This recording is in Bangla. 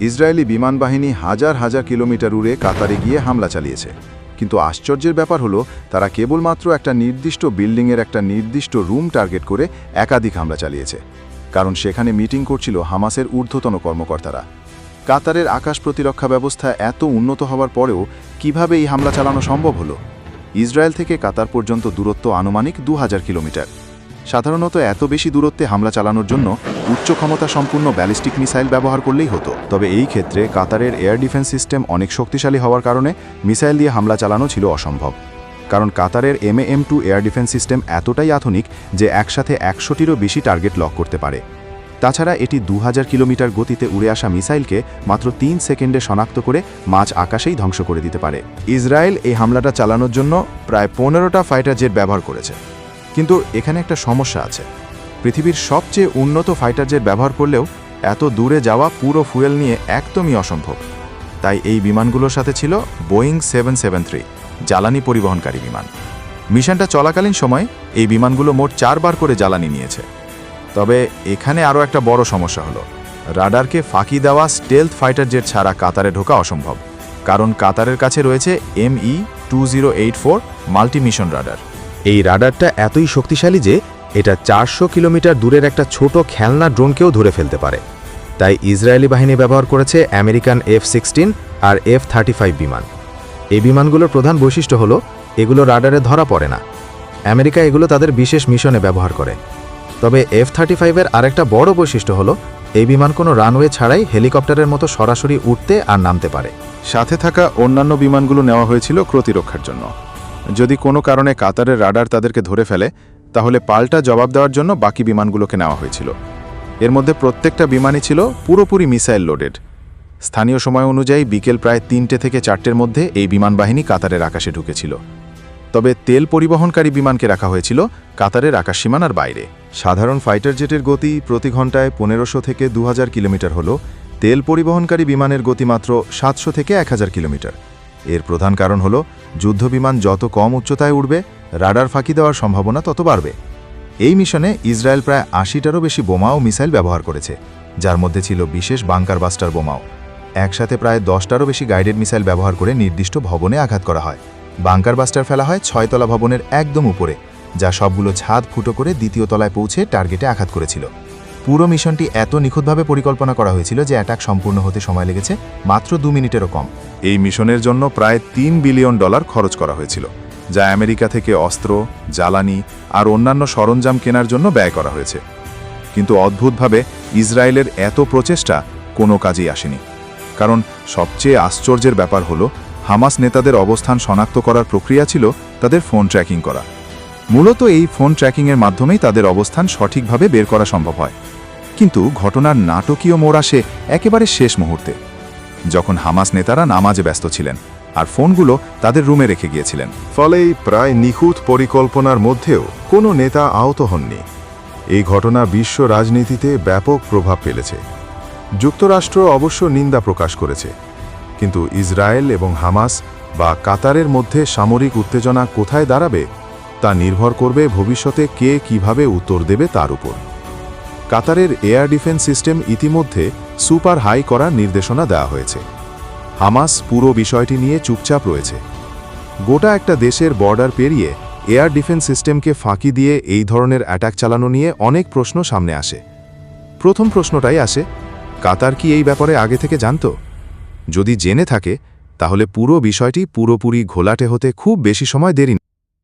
ইসরায়েলি বিমান বাহিনী হাজার হাজার কিলোমিটার উড়ে কাতারে গিয়ে হামলা চালিয়েছে। কিন্তু আশ্চর্যের ব্যাপার হলো, তারা কেবলমাত্র একটা নির্দিষ্ট বিল্ডিংয়ের একটা নির্দিষ্ট রুম টার্গেট করে একাধিক হামলা চালিয়েছে। কারণ সেখানে মিটিং করছিল হামাসের ঊর্ধ্বতন কর্মকর্তারা। কাতারের আকাশ প্রতিরক্ষা ব্যবস্থা এত উন্নত হওয়ার পরেও কীভাবে এই হামলা চালানো সম্ভব হলো? ইসরায়েল থেকে কাতার পর্যন্ত দূরত্ব আনুমানিক দু হাজার কিলোমিটার। সাধারণত এত বেশি দূরত্বে হামলা চালানোর জন্য উচ্চ ক্ষমতা সম্পূর্ণ ব্যালিস্টিক মিসাইল ব্যবহার করলেই হতো। তবে এই ক্ষেত্রে কাতারের এয়ার ডিফেন্স সিস্টেম অনেক শক্তিশালী হওয়ার কারণে মিসাইল দিয়ে হামলা চালানো ছিল অসম্ভব। কারণ কাতারের M M two air defence system এতটাই আধুনিক যে একসাথে একশোটিরও বেশি টার্গেট লক করতে পারে। তাছাড়া এটি দু হাজার কিলোমিটার গতিতে উড়ে আসা মিসাইলকে মাত্র তিন সেকেন্ডে শনাক্ত করে মাঝ আকাশেই ধ্বংস করে দিতে পারে। ইসরায়েল এই হামলাটা চালানোর জন্য প্রায় পনেরোটা ফাইটার জেট ব্যবহার করেছে। কিন্তু এখানে একটা সমস্যা আছে। পৃথিবীর সবচেয়ে উন্নত ফাইটার জেট ব্যবহার করলেও এত দূরে যাওয়া পুরো ফুয়েল নিয়ে একদমই অসম্ভব। তাই এই বিমানগুলোর সাথে ছিল বোয়িং সেভেন সেভেন থ্রি জ্বালানি পরিবহনকারী বিমান। মিশনটা চলাকালীন সময় এই বিমানগুলো মোট চারবার করে জ্বালানি নিয়েছে। তবে এখানে আরও একটা বড় সমস্যা হলো, রাডারকে ফাঁকি দেওয়া স্টেলথ ফাইটার জেট ছাড়া কাতারে ঢোকা অসম্ভব। কারণ কাতারের কাছে রয়েছে ME two zero eight four multimission radar এই রাডারটা এতই শক্তিশালী যে এটা চারশো কিলোমিটার দূরের একটা ছোট খেলনা ড্রোনকেও ধরে ফেলতে পারে। তাই ইসরায়েলি বাহিনী ব্যবহার করেছে আমেরিকান এফ সিক্সটিন আর এফ থার্টি ফাইভ বিমান। এই বিমানগুলোর প্রধান বৈশিষ্ট্য হলো, এগুলো রাডারে ধরা পড়ে না। আমেরিকা এগুলো তাদের বিশেষ মিশনে ব্যবহার করে। তবে এফ থার্টি ফাইভের আরেকটা বড় বৈশিষ্ট্য হলো, এই বিমান কোনো রানওয়ে ছাড়াই হেলিকপ্টারের মতো সরাসরি উঠতে আর নামতে পারে। সাথে থাকা অন্যান্য বিমানগুলো নেওয়া হয়েছিল প্রতিরক্ষার জন্য। যদি কোনো কারণে কাতারের রাডার তাদেরকে ধরে ফেলে, তাহলে পাল্টা জবাব দেওয়ার জন্য বাকি বিমানগুলোকে নেওয়া হয়েছিল। এর মধ্যে প্রত্যেকটা বিমানই ছিল পুরোপুরি মিসাইল লোডেড। স্থানীয় সময় অনুযায়ী বিকেল প্রায় তিনটে থেকে চারটের মধ্যে এই বিমান বাহিনী কাতারের আকাশে ঢুকেছিল। তবে তেল পরিবহনকারী বিমানকে রাখা হয়েছিল কাতারের আকাশসীমানার বাইরে। সাধারণ ফাইটার জেটের গতি প্রতি ঘন্টায় পনেরোশো থেকে দু হাজার কিলোমিটার হল। তেল পরিবহনকারী বিমানের গতি মাত্র সাতশো থেকে এক হাজার কিলোমিটার। এর প্রধান কারণ হল, যুদ্ধবিমান যত কম উচ্চতায় উঠবে রাডার ফাঁকি দেওয়ার সম্ভাবনা তত বাড়বে। এই মিশনে ইসরায়েল প্রায় আশিটারও বেশি বোমা ও মিসাইল ব্যবহার করেছে, যার মধ্যে ছিল বিশেষ বাংকার বাস্টার বোমাও। একসাথে প্রায় দশটারও বেশি গাইডেড মিসাইল ব্যবহার করে নির্দিষ্ট ভবনে আঘাত করা হয়। বাংকার বাস্টার ফেলা হয় ছয়তলা ভবনের একদম উপরে, যা সবগুলো ছাদ ফুটো করে দ্বিতীয় তলায় পৌঁছে টার্গেটে আঘাত করেছিল। পুরো মিশনটি এত নিখুঁতভাবে পরিকল্পনা করা হয়েছিল যে অ্যাটাক সম্পূর্ণ হতে সময় লেগেছে, মাত্র দু মিনিটেরও কম। এই মিশনের জন্য প্রায় তিন বিলিয়ন ডলার খরচ করা হয়েছিল, যা আমেরিকা থেকে অস্ত্র, জ্বালানি আর অন্যান্য সরঞ্জাম কেনার জন্য ব্যয় করা হয়েছে। কিন্তু অদ্ভুতভাবে ইসরায়েলের এত প্রচেষ্টা কোনো কাজেই আসেনি। কারণ সবচেয়ে আশ্চর্যের ব্যাপার হলো, হামাস নেতাদের অবস্থান শনাক্ত করার প্রক্রিয়া ছিল তাদের ফোন ট্র্যাকিং করা। মূলত এই ফোন ট্র্যাকিংয়ের মাধ্যমেই তাদের অবস্থান সঠিকভাবে বের করা সম্ভব হয়। কিন্তু ঘটনার নাটকীয় মোড় আসে একেবারে শেষ মুহূর্তে। যখন হামাস নেতারা নামাজে ব্যস্ত ছিলেন আর ফোনগুলো তাদের রুমে রেখে গিয়েছিলেন। ফলেই প্রায় নিখুঁত পরিকল্পনার মধ্যেও কোনো নেতা আহত হননি। এই ঘটনা বিশ্ব রাজনীতিতে ব্যাপক প্রভাব ফেলেছে। যুক্তরাষ্ট্র অবশ্য নিন্দা প্রকাশ করেছে। কিন্তু ইসরায়েল এবং হামাস বা কাতারের মধ্যে সামরিক উত্তেজনা কোথায় দাঁড়াবে তা নির্ভর করবে ভবিষ্যতে কে কীভাবে উত্তর দেবে তার উপর। কাতারের এয়ার ডিফেন্স সিস্টেম ইতিমধ্যে সুপার হাই করার নির্দেশনা দেওয়া হয়েছে। হামাস পুরো বিষয়টি নিয়ে চুপচাপ রয়েছে। গোটা একটা দেশের বর্ডার পেরিয়ে এয়ার ডিফেন্স সিস্টেমকে ফাঁকি দিয়ে এই ধরনের অ্যাটাক চালানো নিয়ে অনেক প্রশ্ন সামনে আসে। প্রথম প্রশ্নটাই আসে, কাতার কি এই ব্যাপারে আগে থেকে জানত? যদি জেনে থাকে, তাহলে পুরো বিষয়টি পুরোপুরি ঘোলাটে হতে খুব বেশি সময় দেরি